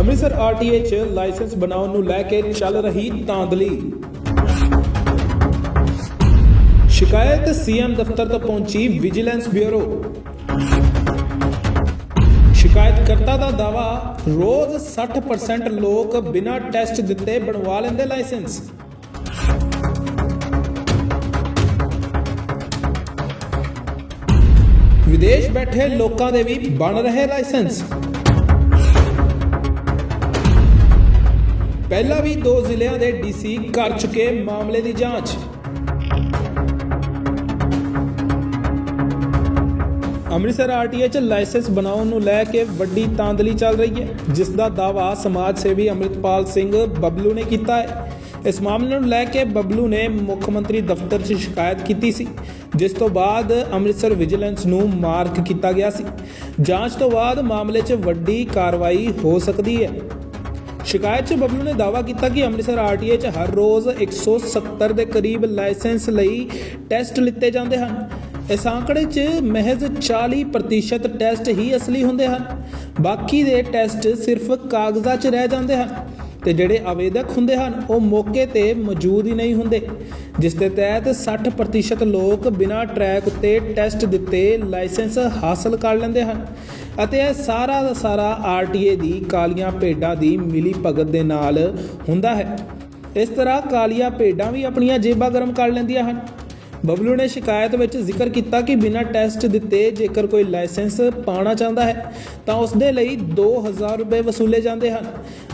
Amritsar RTA 'ਚ licence ਬਣਾਉਣ ਨੂੰ ਲੈ ਕੇ ਚੱਲ ਰਹੀ ਤਾਂਦਲੀ ਸ਼ਿਕਾਇਤ ਸੀਐਮ ਦਫ਼ਤਰ ਤੋਂ ਪਹੁੰਚੀ ਵਿਜੀਲੈਂਸ ਬਿਊਰੋ। ਸ਼ਿਕਾਇਤਕਰਤਾ ਦਾ ਦਾਵਾ ਰੋਜ਼ 60% ਲੋਕ ਬਿਨਾਂ ਟੈਸਟ ਦਿੱਤੇ ਬਣਵਾ ਲੈਂਦੇ ਲਾਇਸੈਂਸ। ਵਿਦੇਸ਼ ਬੈਠੇ ਲੋਕਾਂ ਦੇ ਵੀ ਬਣ ਰਹੇ ਲਾਇਸੈਂਸ। ਪਹਿਲਾਂ ਵੀ ਦੋ ਜ਼ਿਲ੍ਹਿਆਂ ਦੇ ਡੀਸੀ ਕਰ ਚੁੱਕੇ ਮਾਮਲੇ ਦੀ ਜਾਂਚ। ਅੰਮ੍ਰਿਤਸਰ ਆਰਟੀਏ 'ਚ ਲਾਇਸੈਂਸ ਬਣਾਉਣ ਨੂੰ ਲੈ ਕੇ ਵੱਡੀ ਤਾਂਦਲੀ ਚੱਲ ਰਹੀ ਹੈ, ਜਿਸ ਦਾ ਦਾਵਾ ਸਮਾਜ ਸੇਵੀ ਅੰਮ੍ਰਿਤਪਾਲ ਸਿੰਘ ਬਬਲੂ ਨੇ ਕੀਤਾ ਹੈ। ਇਸ ਮਾਮਲੇ ਨੂੰ ਲੈ ਕੇ ਬਬਲੂ ਨੇ ਮੁੱਖ ਮੰਤਰੀ ਦਫ਼ਤਰ 'ਚ ਸ਼ਿਕਾਇਤ ਕੀਤੀ ਸੀ, ਜਿਸ ਤੋਂ ਬਾਅਦ ਅੰਮ੍ਰਿਤਸਰ ਵਿਜੀਲੈਂਸ ਨੂੰ ਮਾਰਕ ਕੀਤਾ ਗਿਆ ਸੀ। ਜਾਂਚ ਤੋਂ ਬਾਅਦ ਮਾਮਲੇ 'ਚ ਵੱਡੀ ਕਾਰਵਾਈ ਹੋ ਸਕਦੀ ਹੈ। ਸ਼ਿਕਾਇਤ 'ਚ ਬਬਲੂ ਨੇ ਦਾਅਵਾ ਕੀਤਾ ਕਿ ਅੰਮ੍ਰਿਤਸਰ ਆਰਟੀਏ 'ਚ ਹਰ ਰੋਜ਼ 170 ਦੇ ਕਰੀਬ ਲਾਇਸੈਂਸ ਲਈ ਟੈਸਟ ਲਿੱਤੇ ਜਾਂਦੇ ਹਨ। ਇਸ ਆંકੜੇ 'ਚ ਮਹਿਜ਼ 40% ਟੈਸਟ ਹੀ ਅਸਲੀ ਹੁੰਦੇ ਹਨ। ਬਾਕੀ ਦੇ ਟੈਸਟ ਸਿਰਫ ਕਾਗਜ਼ਾਂ 'ਚ ਰਹਿ ਜਾਂਦੇ ਹਨ ਤੇ ਜਿਹੜੇ ਆਵੇਦਕ ਹੁੰਦੇ ਹਨ, ਉਹ ਮੌਕੇ ਤੇ ਮੌਜੂਦ ਹੀ ਨਹੀਂ ਹੁੰਦੇ, ਜਿਸ ਦੇ ਤਹਿਤ 60% ਲੋਕ ਬਿਨਾਂ ਟਰੈਕ ਉੱਤੇ ਟੈਸਟ ਦਿੱਤੇ ਲਾਇਸੈਂਸ ਹਾਸਲ ਕਰ ਲੈਂਦੇ ਹਨ। ਅਤੇ ਇਹ ਸਾਰਾ ਦਾ ਸਾਰਾ ਆਰਟੀਏ ਦੀ ਕਾਲੀਆਂ ਭੇਡਾਂ ਦੀ ਮਿਲੀ ਭਗਤ ਦੇ ਨਾਲ ਹੁੰਦਾ ਹੈ। ਇਸ ਤਰ੍ਹਾਂ ਕਾਲੀਆਂ ਭੇਡਾਂ ਵੀ ਆਪਣੀਆਂ ਜੇਬਾਂ ਗਰਮ ਕਰ ਲੈਂਦੀਆਂ ਹਨ। ਬਬਲੂ ਨੇ ਸ਼ਿਕਾਇਤ ਵਿੱਚ ਜ਼ਿਕਰ ਕੀਤਾ ਕਿ ਬਿਨਾਂ ਟੈਸਟ ਦਿੱਤੇ ਜੇਕਰ ਕੋਈ ਲਾਇਸੈਂਸ ਪਾਣਾ ਚਾਹੁੰਦਾ ਹੈ, ਤਾਂ ਉਸ ਦੇ ਲਈ 2000 ਰੁਪਏ ਵਸੂਲੇ ਜਾਂਦੇ ਹਨ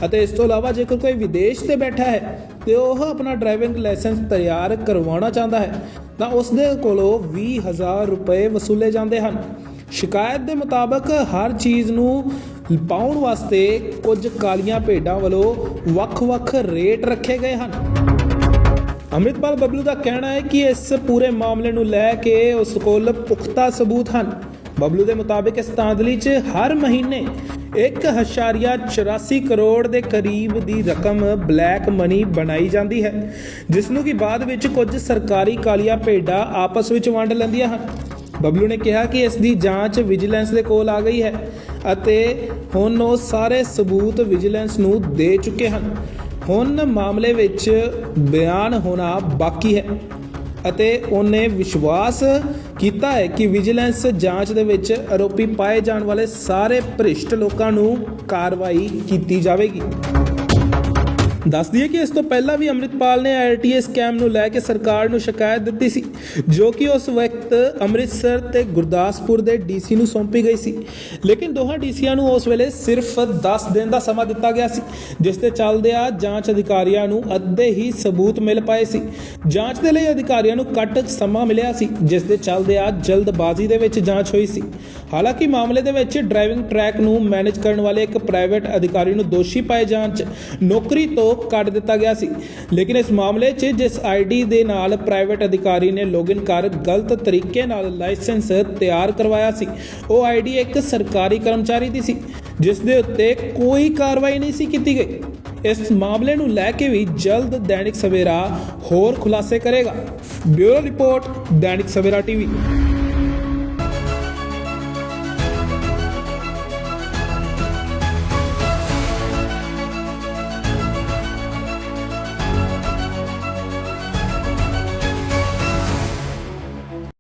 ਅਤੇ ਇਸ ਤੋਂ ਇਲਾਵਾ ਜੇਕਰ ਕੋਈ ਵਿਦੇਸ਼ ਤੇ ਬੈਠਾ ਹੈ ਤੇ ਉਹ ਆਪਣਾ ਡਰਾਈਵਿੰਗ ਲਾਇਸੈਂਸ ਤਿਆਰ ਕਰਵਾਉਣਾ ਚਾਹੁੰਦਾ ਹੈ, ਤਾਂ ਉਸ ਦੇ ਕੋਲੋਂ 20000 ਰੁਪਏ ਵਸੂਲੇ ਜਾਂਦੇ ਹਨ। ਸ਼ਿਕਾਇਤ ਦੇ ਮੁਤਾਬਕ ਹਰ ਚੀਜ਼ ਨੂੰ ਪਾਉਣ ਵਾਸਤੇ ਕੁਝ ਕਾਲੀਆਂ ਭੇਡਾਂ ਵੱਲੋਂ ਵੱਖ-ਵੱਖ ਰੇਟ ਰੱਖੇ ਗਏ ਹਨ। ਅੰਮ੍ਰਿਤਪਾਲ ਬੱਬਲੂ ਦਾ ਕਹਿਣਾ ਹੈ ਕਿ ਇਸ ਪੂਰੇ ਮਾਮਲੇ ਨੂੰ ਲੈ ਕੇ ਉਸ ਕੋਲ ਪੁਖਤਾ ਸਬੂਤ ਹਨ। ਬੱਬਲੂ ਦੇ ਮੁਤਾਬਕ ਇਸ ਤਾਂਦਲੀ 'ਚ ਹਰ ਮਹੀਨੇ 1.84 ਕਰੋੜ ਦੇ ਕਰੀਬ ਦੀ ਰਕਮ ਬਲੈਕ ਮਨੀ ਬਣਾਈ ਜਾਂਦੀ ਹੈ, ਜਿਸ ਨੂੰ ਕਿ ਬਾਅਦ ਵਿੱਚ ਕੁਝ ਸਰਕਾਰੀ ਕਾਲੀਆਂ ਭੇਡਾਂ ਆਪਸ ਵਿੱਚ ਵੰਡ ਲੈਂਦੀਆਂ ਹਨ। ਬਬਲੂ ਨੇ ਕਿਹਾ ਕਿ ਇਸ ਦੀ ਜਾਂਚ ਵਿਜੀਲੈਂਸ ਦੇ ਕੋਲ ਆ ਗਈ ਹੈ ਅਤੇ ਹੁਣ ਉਹ ਸਾਰੇ ਸਬੂਤ ਵਿਜੀਲੈਂਸ ਨੂੰ ਦੇ ਚੁੱਕੇ ਹਨ। ਹੁਣ ਮਾਮਲੇ ਵਿੱਚ ਬਿਆਨ ਹੋਣਾ ਬਾਕੀ ਹੈ ਅਤੇ ਉਹਨੇ ਵਿਸ਼ਵਾਸ ਕੀਤਾ ਹੈ ਕਿ ਵਿਜੀਲੈਂਸ ਜਾਂਚ ਦੇ ਵਿੱਚ ਆਰੋਪੀ ਪਾਏ ਜਾਣ ਵਾਲੇ ਸਾਰੇ ਭ੍ਰਿਸ਼ਟ ਲੋਕਾਂ ਨੂੰ ਕਾਰਵਾਈ ਕੀਤੀ ਜਾਵੇਗੀ। ਦੱਸ ਦਈਏ ਕਿ ਇਸ ਤੋਂ ਪਹਿਲਾਂ ਵੀ ਅੰਮ੍ਰਿਤਪਾਲ ਨੇ ਆਈਟੀਏ ਸਕੈਮ ਨੂੰ ਲੈ ਕੇ ਸਰਕਾਰ ਨੂੰ ਸ਼ਿਕਾਇਤ ਦਿੱਤੀ ਸੀ, ਜੋ ਕਿ ਉਸ ਵਕਤ ਅੰਮ੍ਰਿਤਸਰ ਤੇ ਗੁਰਦਾਸਪੁਰ ਦੇ ਡੀਸੀ ਨੂੰ ਸੌਂਪੀ ਗਈ ਸੀ। ਲੇਕਿਨ ਦੋਹਾਂ ਡੀਸੀਆਂ ਨੂੰ ਉਸ ਵੇਲੇ ਸਿਰਫ 10 ਦਿਨ ਦਾ ਸਮਾਂ ਦਿੱਤਾ ਗਿਆ ਸੀ, ਜਿਸ ਤੇ ਚੱਲਦਿਆਂ ਜਾਂਚ ਅਧਿਕਾਰੀਆਂ ਨੂੰ ਅੱਧੇ ਹੀ ਸਬੂਤ ਮਿਲ ਪਾਏ ਸੀ। ਜਾਂਚ ਦੇ ਲਈ ਅਧਿਕਾਰੀਆਂ ਨੂੰ ਘੱਟ ਸਮਾਂ ਮਿਲਿਆ ਸੀ, ਜਿਸ ਦੇ ਚੱਲਦਿਆਂ ਜਲਦਬਾਜ਼ੀ ਦੇ ਵਿੱਚ ਜਾਂਚ ਹੋਈ ਸੀ। ਹਾਲਾਂਕਿ ਮਾਮਲੇ ਦੇ ਵਿੱਚ ਡਰਾਈਵਿੰਗ ਟਰੈਕ ਨੂੰ ਮੈਨੇਜ ਕਰਨ ਵਾਲੇ ਇੱਕ ਪ੍ਰਾਈਵੇਟ ਅਧਿਕਾਰੀ ਨੂੰ ਦੋਸ਼ੀ ਪਾਏ ਜਾਣ 'ਚ ਨੌਕਰੀ ਤੋਂ ਕੱਢ ਦਿੱਤਾ ਗਿਆ ਸੀ। ਲੇਕਿਨ ਇਸ ਮਾਮਲੇ 'ਚ ਜਿਸ ਆਈਡੀ ਦੇ ਨਾਲ ਪ੍ਰਾਈਵੇਟ ਅਧਿਕਾਰੀ ਨੇ ਲੌਗਇਨ ਕਰ ਗਲਤ ਤਰੀਕੇ ਨਾਲ ਲਾਇਸੈਂਸ ਤਿਆਰ ਕਰਵਾਇਆ ਸੀ, ਉਹ ਆਈਡੀ ਇੱਕ ਸਰਕਾਰੀ ਕਰਮਚਾਰੀ ਦੀ ਸੀ, ਜਿਸ ਦੇ ਉੱਤੇ ਕੋਈ ਕਾਰਵਾਈ ਨਹੀਂ ਸੀ ਕੀਤੀ ਗਈ। ਇਸ ਮਾਮਲੇ ਨੂੰ ਲੈ ਕੇ ਵੀ ਜਲਦ ਦੈਨਿਕ ਸਵੇਰਾ ਹੋਰ ਖੁਲਾਸੇ ਕਰੇਗਾ। Bureau report Dainik Savera TV.